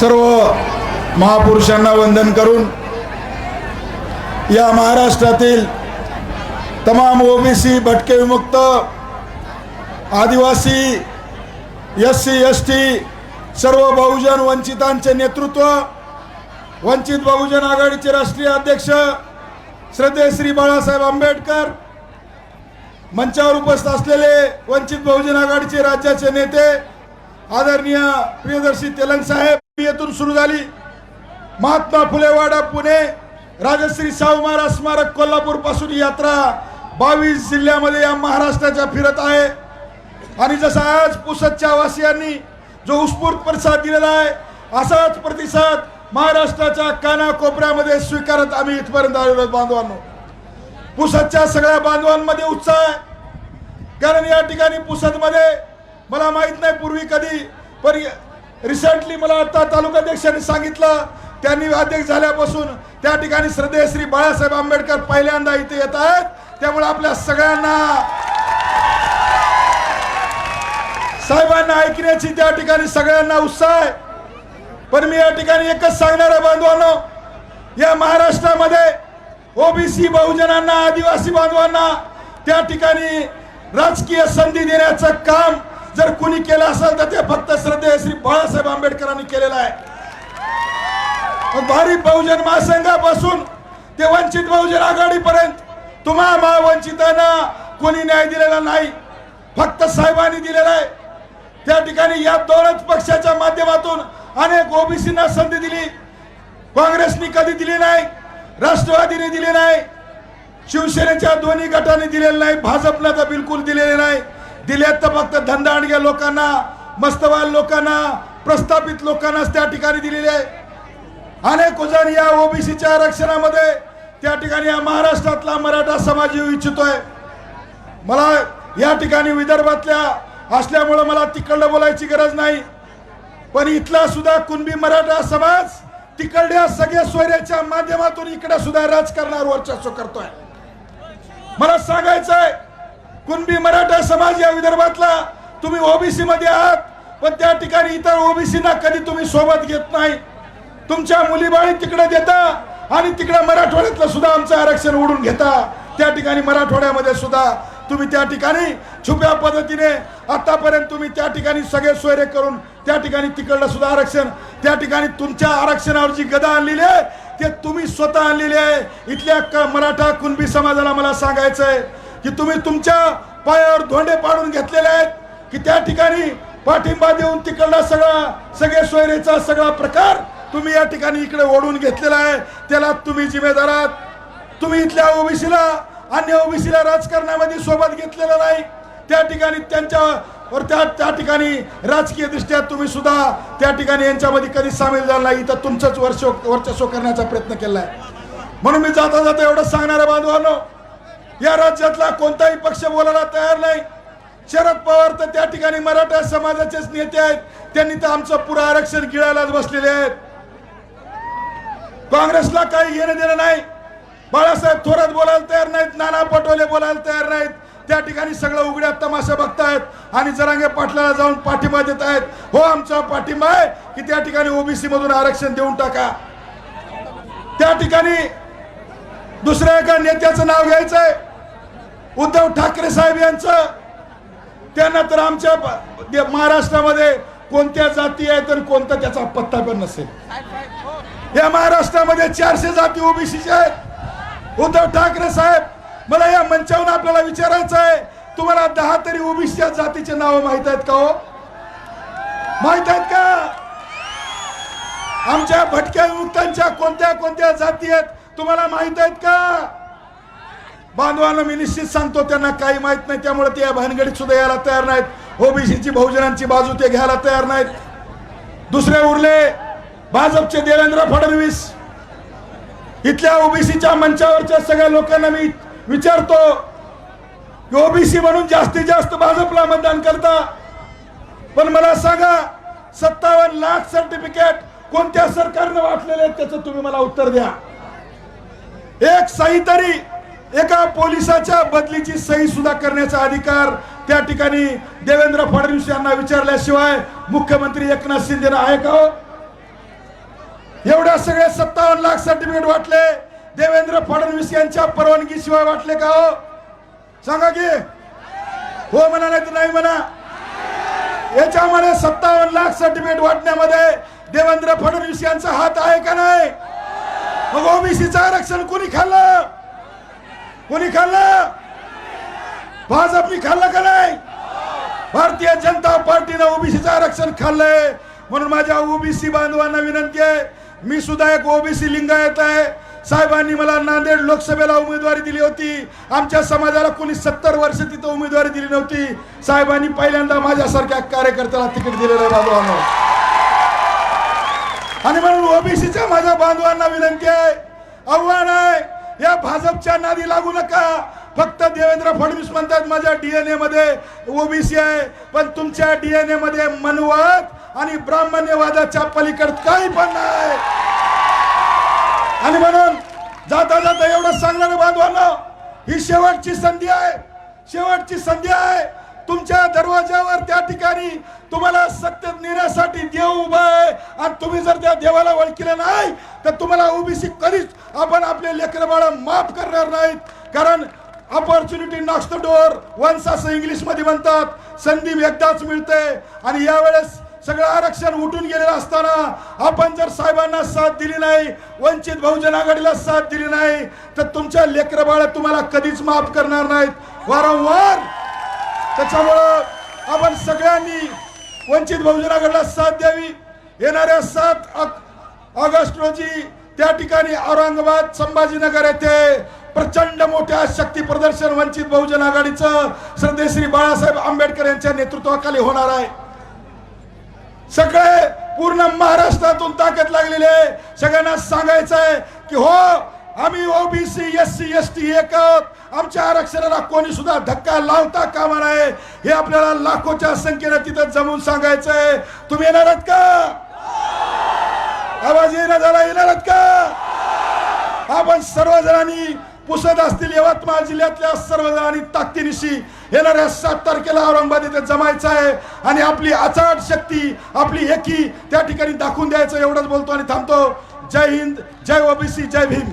सर्व महापुरुषांना वंदन करून या महाराष्ट्रातील तमाम ओबीसी भटके विमुक्त आदिवासी एस सी एस टी सर्व बहुजन वंचितांचे नेतृत्व वंचित बहुजन आघाडीचे राष्ट्रीय अध्यक्ष श्रद्धे श्री बाळासाहेब आंबेडकर मंचावर उपस्थित असलेले वंचित बहुजन आघाडीचे राज्याचे नेते आदरणीय प्रियदर्शी तेलंग साहेब. येथून सुरू झाली. महात्मा फुलेवाडा पुणे राजश्री शाहू महाराज स्मारक कोल्हापूरपासून यात्रा बावीस जिल्ह्यामध्ये या महाराष्ट्राच्या फिरत आहे. आणि जसा आज पुसदच्या वासियांनी जो उत्स्फूर्त प्रतिसाद दिलेला आहे असाच प्रतिसाद महाराष्ट्राच्या कानाकोपऱ्यामध्ये स्वीकारत आम्ही इथपर्यंत आलेलो बांधवांनो. पुसदच्या सगळ्या बांधवांमध्ये उत्साह आहे. कारण या ठिकाणी पुसदमध्ये मला माहीत नाही पूर्वी कधी पण रिसेंटली मला आता तालुकाध्यक्षांनी सांगितलं त्यांनी अध्यक्ष झाल्यापासून त्या ठिकाणी श्रद्धेय श्री बाळासाहेब आंबेडकर पहिल्यांदा इथे येत आहेत. त्यामुळे आपल्या सगळ्यांना साहेबांना ऐकण्याची त्या ठिकाणी सगळ्यांना उत्साह आहे. पण मी या ठिकाणी एकच सांगणार आहे बांधवांनो या महाराष्ट्रामध्ये ओबीसी बहुजनांना आदिवासी बांधवांना त्या ठिकाणी राजकीय संधी देण्याचं काम जर कुणी केलं असेल तर ते फक्त श्रद्धेय श्री बाळासाहेब आंबेडकरांनी केलेलं आहे. भारी बहुजन महासंघापासून ते वंचित बहुजन आघाडीपर्यंत तुम्हा महावंचितांना कोणी न्याय दिलेला नाही. फक्त साहेबांनी दिलेला आहे. त्या ठिकाणी या दोनच पक्षाच्या माध्यमातून अनेक ओबीसींना संधी दिली. काँग्रेसनी कधी दिली नाही राष्ट्रवादीने दिली नाही शिवसेनेच्या दोन्ही गटाने दिलेलं नाही भाजपनं तर बिलकुल दिलेले नाही. दिलेत तर फक्त धंदाणग्या लोकांना मस्तवाल लोकांना प्रस्थापित लोकांनाच त्या ठिकाणी दिलेले आहे. अनेक जण या ओबीसीच्या आरक्षणामध्ये त्या ठिकाणी या महाराष्ट्रातला मराठा समाज येऊ इच्छितोय. मला या ठिकाणी विदर्भातल्या असल्यामुळं मला तिकडलं बोलायची गरज नाही. पण इथला सुद्धा कुणबी मराठा समाज तिकडल्या सगळ्या सोयऱ्याच्या माध्यमातून इकडे सुद्धा राजकारणावर वर्चस्व करतोय. मला सांगायचं आहे कुणबी मराठा समाज या विदर्भातला तुम्ही ओबीसी मध्ये आहात पण त्या ठिकाणी इतर ओबीसीना कधी तुम्ही सोबत घेत नाही. तुमच्या मुलीबाळी तिकडे देता आणि तिकडे मराठवाड्यातलं सुद्धा आमचं आरक्षण ओढून घेता. त्या ठिकाणी मराठवाड्यामध्ये सुद्धा तुम्ही त्या ठिकाणी छुप्या पद्धतीने आतापर्यंत तुम्ही त्या ठिकाणी सगळे सोयरे करून त्या ठिकाणी तिकडलं सुद्धा आरक्षण त्या ठिकाणी तुमच्या आरक्षणावर जी गदा आणलेली आहे ते तुम्ही स्वतः आणलेली आहे. इथल्या क- मराठा कुणबी समाजाला मला सांगायचं आहे की तुम्ही तुमच्या पायावर धोंडे पाडून घेतलेले आहेत की त्या ठिकाणी पाठिंबा देऊन तिकडला सगळा सगळे सोयरेचा सगळा प्रकार तुम्ही या ठिकाणी इकडे ओढून घेतलेला आहे. त्याला तुम्ही जिम्मेदार आहात. तुम्ही इथल्या ओबीसीला अन्य ओबीसीला राजकारणामध्ये सोबत घेतलेलं नाही. त्या ठिकाणी त्यांच्यावर त्या त्या ठिकाणी राजकीय दृष्ट्या तुम्ही सुद्धा त्या ठिकाणी यांच्यामध्ये कधी सामील झाला नाही. तर तुमचंच वर्ष वर्चस्व करण्याचा प्रयत्न केला आहे म्हणून मी जाता जाता एवढं सांगणारा आहे बांधवांनो या राज्यातला कोणताही पक्ष बोलायला तयार नाही. शरद पवार तर त्या ठिकाणी मराठा समाजाचेच नेते आहेत. त्यांनी तर आमचं पुरं आरक्षण गिळायलाच बसलेले आहेत. काँग्रेसला काही घेणं देणं नाही. बाळासाहेब थोरात बोलायला तयार नाहीत नाना पटोले बोलायला तयार नाहीत. त्या ठिकाणी सगळं उघड्यात तमाशा बघतायत आणि जरांगे पाटलाला जाऊन पाठिंबा देत आहेत हो आमचा पाठिंबा आहे की त्या ठिकाणी ओबीसी मधून आरक्षण देऊन टाका. त्या ठिकाणी दुसऱ्या एका नेत्याचं नाव घ्यायचं आहे उद्धव ठाकरे साहेब यांचं. त्यांना तर आमच्या महाराष्ट्रामध्ये कोणत्या जाती आहेत आणि कोणता त्याचा पत्ता पण नसेल. या महाराष्ट्रामध्ये चारशे जाती ओबीसीच्या आहेत. उद्धव ठाकरे साहेब मला या मंचावरून आपल्याला विचारायचं आहे. तुम्हाला दहा तरी ओबीसीच्या जातीचे नाव माहीत आहेत का हो? माहीत आहेत का? आमच्या भटक्या युक्तांच्या कोणत्या कोणत्या जाती आहेत? तुम्हाला माहीत आहेत का? बांधवांना मी निश्चित सांगतो त्यांना काही माहीत नाही त्यामुळे ते या भानगडीत सुद्धा यायला तयार नाहीत. ओबीसीची बहुजनांची बाजू ते घ्यायला तयार नाहीत. दुसरे उरले भाजपचे देवेंद्र फडणवीस. इथल्या ओबीसीच्या मंचावरच्या सगळ्या लोकांना मी विचारतो ओबीसी म्हणून जास्तीत जास्त भाजपला मतदान करता? पण मला सांगा सत्तावन्न लाख सर्टिफिकेट कोणत्या सरकारनं वाटलेले आहेत त्याचं तुम्ही मला उत्तर द्या. एक सही तरी एका पोलिसाच्या बदलीची सही सुद्धा करण्याचा अधिकार त्या ठिकाणी देवेंद्र फडणवीस यांना विचारल्याशिवाय मुख्यमंत्री एकनाथ शिंदे आहे का हो? एवढ्या सगळ्या सत्तावन्न लाख सर्टिफिकेट वाटले. देवेंद्र फडणवीस यांच्या परवानगीशिवाय वाटले का हो? सांगा की. हो म्हणा नाही तर नाही म्हणा. याच्यामध्ये सत्तावन्न लाख सर्टिफिकेट वाटण्यामध्ये देवेंद्र फडणवीस यांचा हात आहे का नाही? मग ओबीसीचं आरक्षण कोणी खाल्लं? कोणी खाल्लं? भाजपनी खाल्लं का नाही? भारतीय जनता पार्टीनं ओबीसीचं आरक्षण खाल्लंय. म्हणून माझ्या ओबीसी बांधवांना विनंती आहे मी सुद्धा एक ओबीसी लिंगायत आहे. साहेबांनी मला नांदेड लोकसभेला उमेदवारी दिली होती. आमच्या समाजाला कोणी सत्तर वर्ष तिथं उमेदवारी दिली नव्हती. साहेबांनी पहिल्यांदा माझ्यासारख्या कार्यकर्त्याला तिकीट दिलेलं आहे बांधवांना. आणि म्हणून ओबीसीच्या माझ्या बांधवांना विनंती आहे आव्हान आहे या भाजपच्या नादी लागू नका. फक्त देवेंद्र फडणवीस म्हणतात माझ्या डीएनए मध्ये ओबीसी आहे पण तुमच्या डीएनए मध्ये मनवाद आणि ब्राह्मण्यवादाच्या पलीकड काही पण नाही. आणि म्हणून जाता जाता एवढं सांगणार बांधवांना ही शेवटची संधी आहे. शेवटची संधी आहे. तुमच्या दरवाजावर त्या ठिकाणी तुम्हाला सत्य नेण्यासाठी देव उभा आहे. आणि तुम्ही जर त्या देवाला ओळखीलं नाही तर तुम्हाला ओबीसी कधीच आपण आपले लेकरबाळ माफ करणार नाहीत. कारण opportunity knocks the door once असं इंग्लिशमध्ये म्हणतात संधी एकदाच मिळते. आणि यावेळेस सगळं आरक्षण उठून गेलेलं असताना आपण जर साहेबांना साथ दिली नाही वंचित बहुजन आघाडीला साथ दिली नाही तर तुमच्या लेकर बाळ तुम्हाला कधीच माफ करणार नाहीत. वारंवार! त्याच्यामुळं आपण सगळ्यांनी वंचित बहुजन आघाडीला साथ द्यावी. येणाऱ्या सात ऑगस्ट रोजी त्या ठिकाणी औरंगाबाद संभाजीनगर येथे प्रचंड मोठ्या शक्ती प्रदर्शन वंचित बहुजन आघाडीचं श्रद्धे श्री बाळासाहेब आंबेडकर यांच्या नेतृत्वाखाली होणार आहे. सगळे पूर्ण महाराष्ट्रातून ताकद लागलेले सगळ्यांना सांगायचं आहे की हो आम्ही OBC S C S T एक आमच्या आरक्षणाला कोणी सुद्धा धक्का लावता कामा नये. हे आपल्याला लाखोच्या संख्येनं तिथं जमून सांगायचंय तुम्ही येणार आहात का? आवाज येणार झाला येणारच का आपण सर्वजणांनी पुसत असतील यवतमाळ जिल्ह्यातल्या सर्वजणांनी ताकदीनिशी येणाऱ्या सात तारखेला औरंगाबाद येथे जमायचं आहे आणि आपली अचाट शक्ती आपली एकी त्या ठिकाणी दाखवून द्यायचं एवढंच बोलतो आणि थांबतो. जय हिंद जय ओबीसी जय भीम.